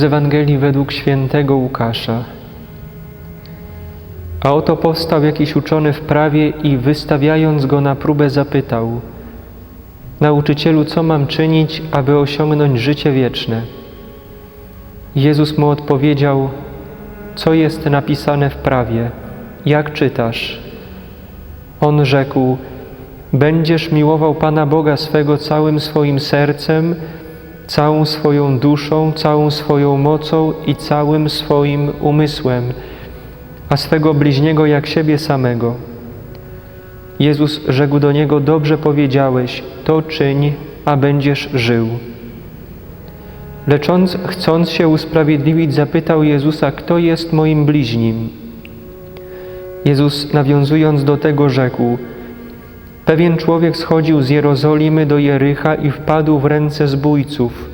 Z Ewangelii według świętego Łukasza. A oto powstał jakiś uczony w prawie i wystawiając go na próbę zapytał: Nauczycielu, co mam czynić, aby osiągnąć życie wieczne? Jezus mu odpowiedział: Co jest napisane w prawie? Jak czytasz? On rzekł: Będziesz miłował Pana Boga swego całym swoim sercem, całą swoją duszą, całą swoją mocą i całym swoim umysłem, a swego bliźniego jak siebie samego. Jezus rzekł do niego: Dobrze powiedziałeś, to czyń, a będziesz żył. Lecz on, chcąc się usprawiedliwić, zapytał Jezusa: Kto jest moim bliźnim? Jezus, nawiązując do tego, rzekł: Pewien człowiek schodził z Jerozolimy do Jericha i wpadł w ręce zbójców.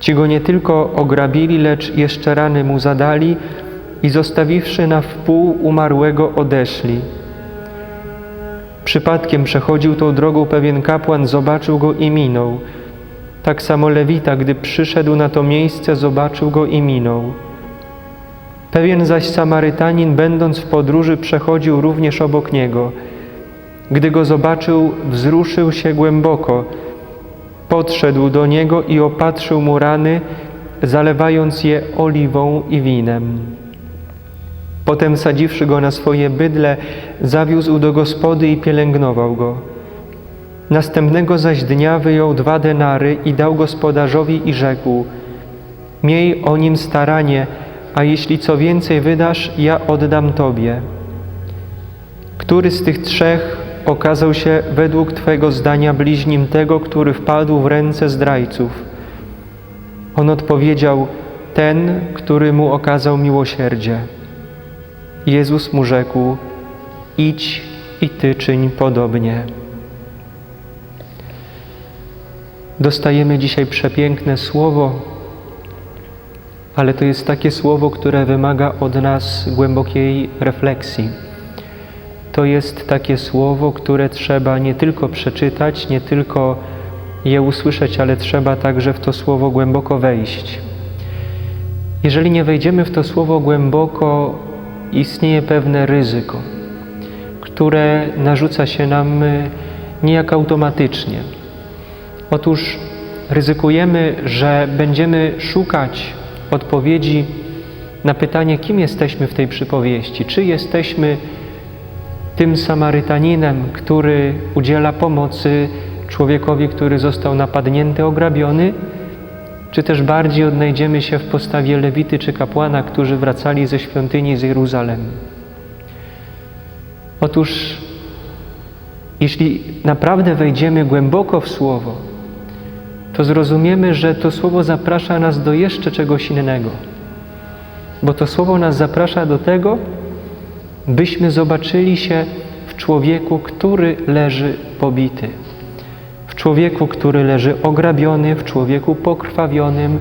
Ci go nie tylko ograbili, lecz jeszcze rany mu zadali i zostawiwszy na wpół umarłego odeszli. Przypadkiem przechodził tą drogą pewien kapłan, zobaczył go i minął. Tak samo Lewita, gdy przyszedł na to miejsce, zobaczył go i minął. Pewien zaś Samarytanin, będąc w podróży, przechodził również obok niego. Gdy go zobaczył, wzruszył się głęboko, podszedł do niego i opatrzył mu rany, zalewając je oliwą i winem. Potem, sadziwszy go na swoje bydle, zawiózł do gospody i pielęgnował go. Następnego zaś dnia wyjął dwa denary i dał gospodarzowi i rzekł: Miej o nim staranie, a jeśli co więcej wydasz, ja oddam tobie. Który z tych trzech okazał się według Twego zdania bliźnim tego, który wpadł w ręce zdrajców? On odpowiedział: Ten, który mu okazał miłosierdzie. Jezus mu rzekł: Idź i ty czyń podobnie. Dostajemy dzisiaj przepiękne słowo, ale to jest takie słowo, które wymaga od nas głębokiej refleksji. To jest takie słowo, które trzeba nie tylko przeczytać, nie tylko je usłyszeć, ale trzeba także w to słowo głęboko wejść. Jeżeli nie wejdziemy w to słowo głęboko, istnieje pewne ryzyko, które narzuca się nam niejako automatycznie. Otóż ryzykujemy, że będziemy szukać odpowiedzi na pytanie, kim jesteśmy w tej przypowieści. Czy jesteśmy tym Samarytaninem, który udziela pomocy człowiekowi, który został napadnięty, ograbiony, czy też bardziej odnajdziemy się w postawie Lewity czy kapłana, którzy wracali ze świątyni z Jeruzalem. Otóż, jeśli naprawdę wejdziemy głęboko w Słowo, to zrozumiemy, że to Słowo zaprasza nas do jeszcze czegoś innego. Bo to Słowo nas zaprasza do tego, byśmy zobaczyli się w człowieku, który leży pobity, w człowieku, który leży ograbiony, w człowieku pokrwawionym,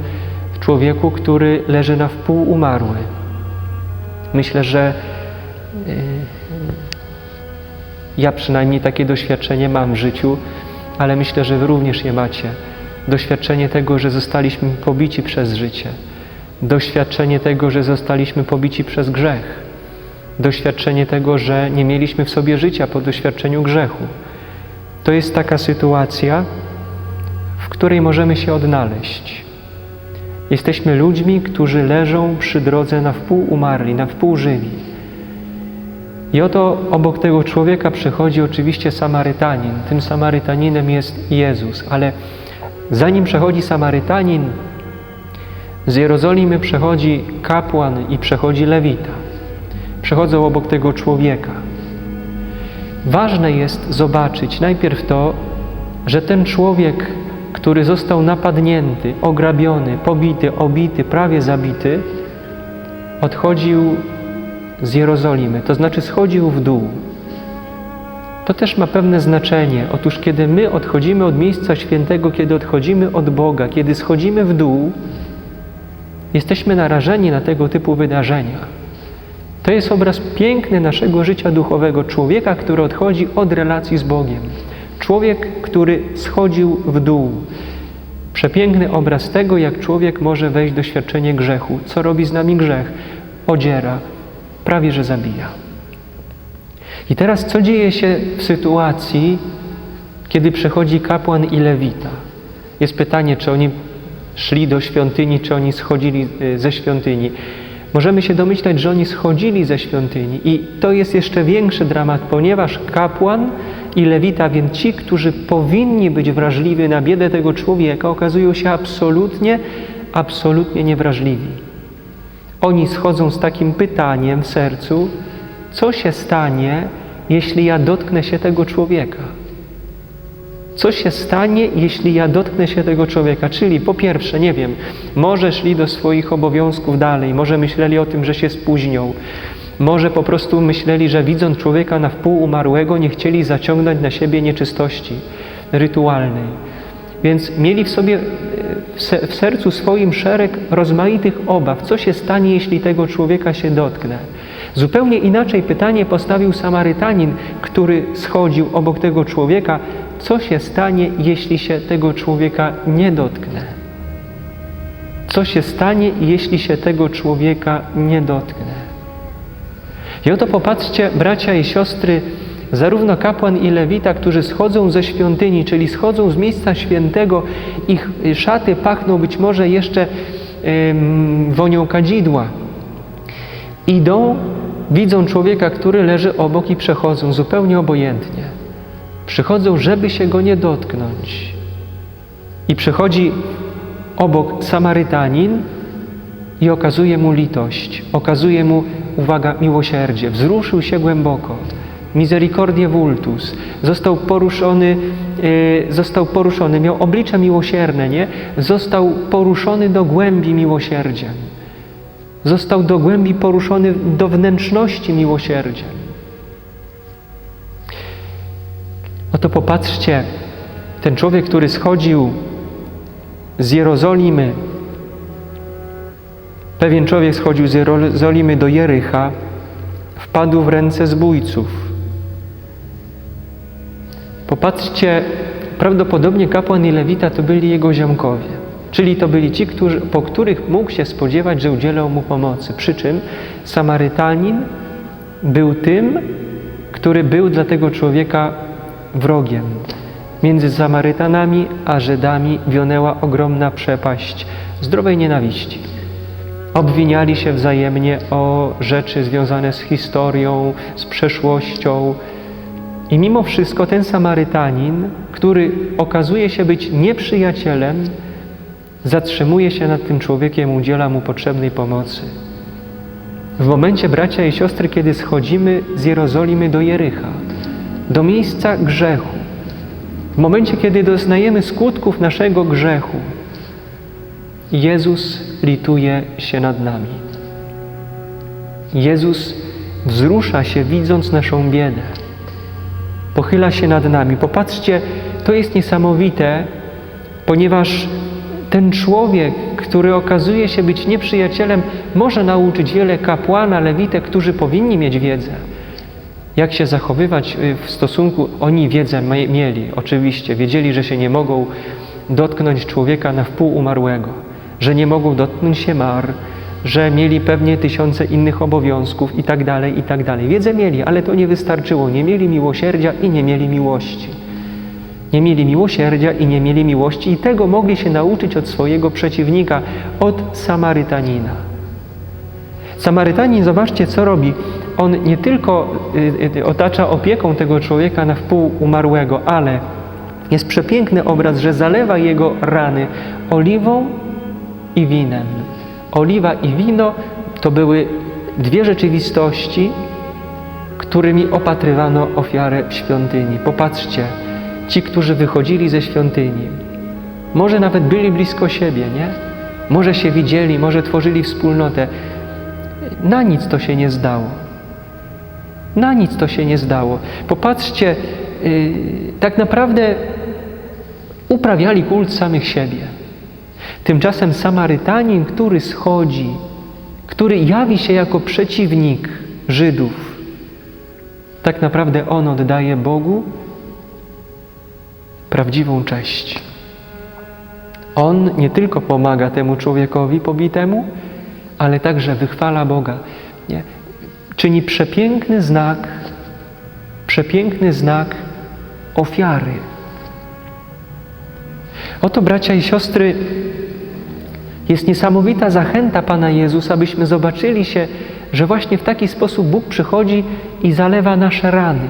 w człowieku, który leży na wpół umarły. Myślę, że yy, ja przynajmniej takie doświadczenie mam w życiu, ale myślę, że Wy również je macie. Doświadczenie tego, że zostaliśmy pobici przez życie. Doświadczenie tego, że zostaliśmy pobici przez grzech doświadczenie tego, że nie mieliśmy w sobie życia po doświadczeniu grzechu. To jest taka sytuacja, w której możemy się odnaleźć. Jesteśmy ludźmi, którzy leżą przy drodze na wpół umarli, na wpół żywi. I oto obok tego człowieka przychodzi oczywiście Samarytanin. Tym Samarytaninem jest Jezus, ale zanim przechodzi Samarytanin, z Jerozolimy przechodzi kapłan i przechodzi Lewita przechodzą obok tego człowieka. Ważne jest zobaczyć najpierw to, że ten człowiek, który został napadnięty, ograbiony, pobity, obity, prawie zabity, odchodził z Jerozolimy, to znaczy schodził w dół. To też ma pewne znaczenie. Otóż, kiedy my odchodzimy od miejsca świętego, kiedy odchodzimy od Boga, kiedy schodzimy w dół, jesteśmy narażeni na tego typu wydarzenia. To jest obraz piękny naszego życia duchowego, człowieka, który odchodzi od relacji z Bogiem. Człowiek, który schodził w dół. Przepiękny obraz tego, jak człowiek może wejść w doświadczenie grzechu. Co robi z nami grzech? Odziera, prawie że zabija. I teraz co dzieje się w sytuacji, kiedy przechodzi kapłan i lewita? Jest pytanie, czy oni szli do świątyni, czy oni schodzili y, ze świątyni. Możemy się domyślać, że oni schodzili ze świątyni i to jest jeszcze większy dramat, ponieważ kapłan i lewita, więc ci, którzy powinni być wrażliwi na biedę tego człowieka, okazują się absolutnie, absolutnie niewrażliwi. Oni schodzą z takim pytaniem w sercu, co się stanie, jeśli ja dotknę się tego człowieka? Co się stanie, jeśli ja dotknę się tego człowieka? Czyli po pierwsze, nie wiem, może szli do swoich obowiązków dalej, może myśleli o tym, że się spóźnią, może po prostu myśleli, że widząc człowieka na wpół umarłego, nie chcieli zaciągnąć na siebie nieczystości rytualnej. Więc mieli w sobie, w sercu swoim szereg rozmaitych obaw. Co się stanie, jeśli tego człowieka się dotknę? Zupełnie inaczej pytanie postawił Samarytanin, który schodził obok tego człowieka. Co się stanie, jeśli się tego człowieka nie dotknę? Co się stanie, jeśli się tego człowieka nie dotknę? I oto popatrzcie, bracia i siostry, zarówno kapłan i lewita, którzy schodzą ze świątyni, czyli schodzą z miejsca świętego, ich szaty pachną być może jeszcze ym, wonią kadzidła. Idą, widzą człowieka, który leży obok i przechodzą zupełnie obojętnie. Przychodzą, żeby się go nie dotknąć. I przychodzi obok Samarytanin i okazuje mu litość, okazuje mu, uwaga, miłosierdzie. Wzruszył się głęboko. Misericordia vultus. Został poruszony, e, został poruszony, miał oblicze miłosierne, nie? Został poruszony do głębi miłosierdziem. Został do głębi poruszony do wnętrzności miłosierdziem. Oto popatrzcie, ten człowiek, który schodził z Jerozolimy, pewien człowiek schodził z Jerozolimy do Jericha, wpadł w ręce zbójców. Popatrzcie, prawdopodobnie kapłan i lewita to byli jego ziomkowie, czyli to byli ci, którzy, po których mógł się spodziewać, że udzielą mu pomocy. Przy czym Samarytanin był tym, który był dla tego człowieka wrogiem. Między Samarytanami a Żydami wionęła ogromna przepaść zdrowej nienawiści. Obwiniali się wzajemnie o rzeczy związane z historią, z przeszłością. I mimo wszystko ten Samarytanin, który okazuje się być nieprzyjacielem, zatrzymuje się nad tym człowiekiem, udziela mu potrzebnej pomocy. W momencie, bracia i siostry, kiedy schodzimy z Jerozolimy do Jericha, do miejsca grzechu, w momencie, kiedy doznajemy skutków naszego grzechu, Jezus lituje się nad nami. Jezus wzrusza się, widząc naszą biedę. Pochyla się nad nami. Popatrzcie, to jest niesamowite, ponieważ ten człowiek, który okazuje się być nieprzyjacielem, może nauczyć wiele kapłana, lewite, którzy powinni mieć wiedzę. Jak się zachowywać y, w stosunku, oni wiedzę mieli, oczywiście, wiedzieli, że się nie mogą dotknąć człowieka na wpół umarłego, że nie mogą dotknąć się mar, że mieli pewnie tysiące innych obowiązków i tak dalej, i tak dalej. Wiedzę mieli, ale to nie wystarczyło. Nie mieli miłosierdzia i nie mieli miłości. Nie mieli miłosierdzia i nie mieli miłości i tego mogli się nauczyć od swojego przeciwnika, od Samarytanina. Samarytanin, zobaczcie, co robi. On nie tylko y, y, otacza opieką tego człowieka na wpół umarłego, ale jest przepiękny obraz, że zalewa jego rany oliwą i winem. Oliwa i wino to były dwie rzeczywistości, którymi opatrywano ofiarę w świątyni. Popatrzcie, ci, którzy wychodzili ze świątyni, może nawet byli blisko siebie, nie? Może się widzieli, może tworzyli wspólnotę. Na nic to się nie zdało. Na nic to się nie zdało. Popatrzcie, yy, tak naprawdę uprawiali kult samych siebie. Tymczasem Samarytanin, który schodzi, który jawi się jako przeciwnik Żydów, tak naprawdę on oddaje Bogu prawdziwą cześć. On nie tylko pomaga temu człowiekowi pobitemu, ale także wychwala Boga. Nie? Czyni przepiękny znak, przepiękny znak ofiary. Oto, bracia i siostry, jest niesamowita zachęta Pana Jezusa, abyśmy zobaczyli się, że właśnie w taki sposób Bóg przychodzi i zalewa nasze rany.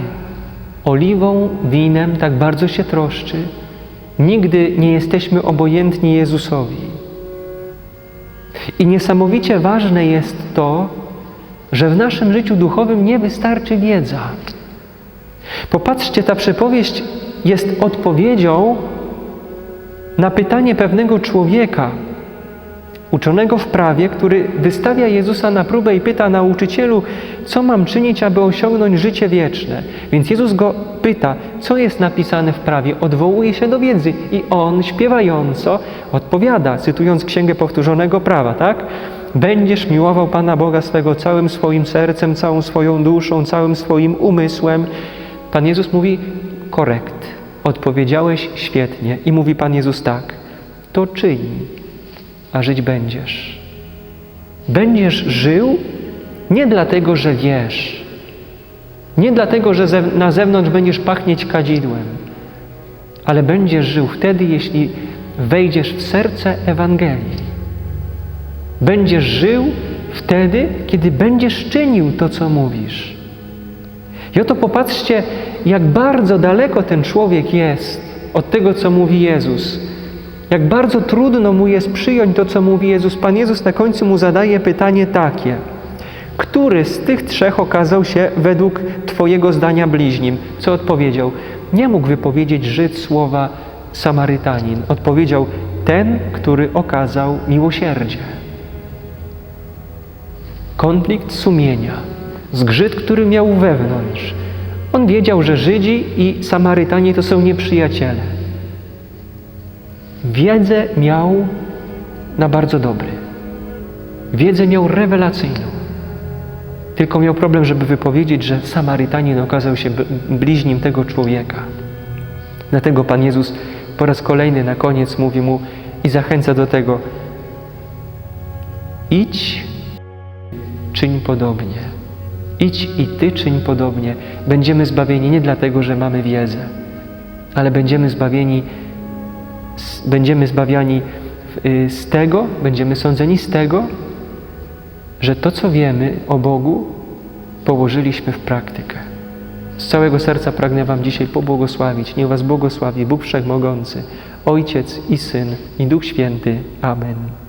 Oliwą, winem tak bardzo się troszczy. Nigdy nie jesteśmy obojętni Jezusowi. I niesamowicie ważne jest to, że w naszym życiu duchowym nie wystarczy wiedza. Popatrzcie, ta przypowieść jest odpowiedzią na pytanie pewnego człowieka, uczonego w prawie, który wystawia Jezusa na próbę i pyta nauczycielu, co mam czynić, aby osiągnąć życie wieczne. Więc Jezus go pyta, co jest napisane w prawie, odwołuje się do wiedzy i on śpiewająco odpowiada, cytując Księgę Powtórzonego Prawa, tak? Będziesz miłował Pana Boga swego całym swoim sercem, całą swoją duszą, całym swoim umysłem. Pan Jezus mówi, korekt, odpowiedziałeś świetnie. I mówi Pan Jezus tak, to czyń, a żyć będziesz. Będziesz żył nie dlatego, że wiesz, nie dlatego, że ze- na zewnątrz będziesz pachnieć kadzidłem, ale będziesz żył wtedy, jeśli wejdziesz w serce Ewangelii. Będziesz żył wtedy, kiedy będziesz czynił to, co mówisz. I oto popatrzcie, jak bardzo daleko ten człowiek jest od tego, co mówi Jezus. Jak bardzo trudno mu jest przyjąć to, co mówi Jezus. Pan Jezus na końcu mu zadaje pytanie takie. Który z tych trzech okazał się według Twojego zdania bliźnim? Co odpowiedział? Nie mógł wypowiedzieć Żyd słowa Samarytanin. Odpowiedział ten, który okazał miłosierdzie. Konflikt sumienia, zgrzyt, który miał wewnątrz. On wiedział, że Żydzi i Samarytanie to są nieprzyjaciele. Wiedzę miał na bardzo dobry. Wiedzę miał rewelacyjną. Tylko miał problem, żeby wypowiedzieć, że Samarytanin okazał się bliźnim tego człowieka. Dlatego Pan Jezus po raz kolejny na koniec mówi mu i zachęca do tego: idź, czyń podobnie. Idź i ty czyń podobnie. Będziemy zbawieni nie dlatego, że mamy wiedzę, ale będziemy zbawieni, będziemy zbawiani y, z tego, będziemy sądzeni z tego, że to, co wiemy o Bogu, położyliśmy w praktykę. Z całego serca pragnę Wam dzisiaj pobłogosławić. Niech Was błogosławi Bóg Wszechmogący, Ojciec i Syn i Duch Święty. Amen.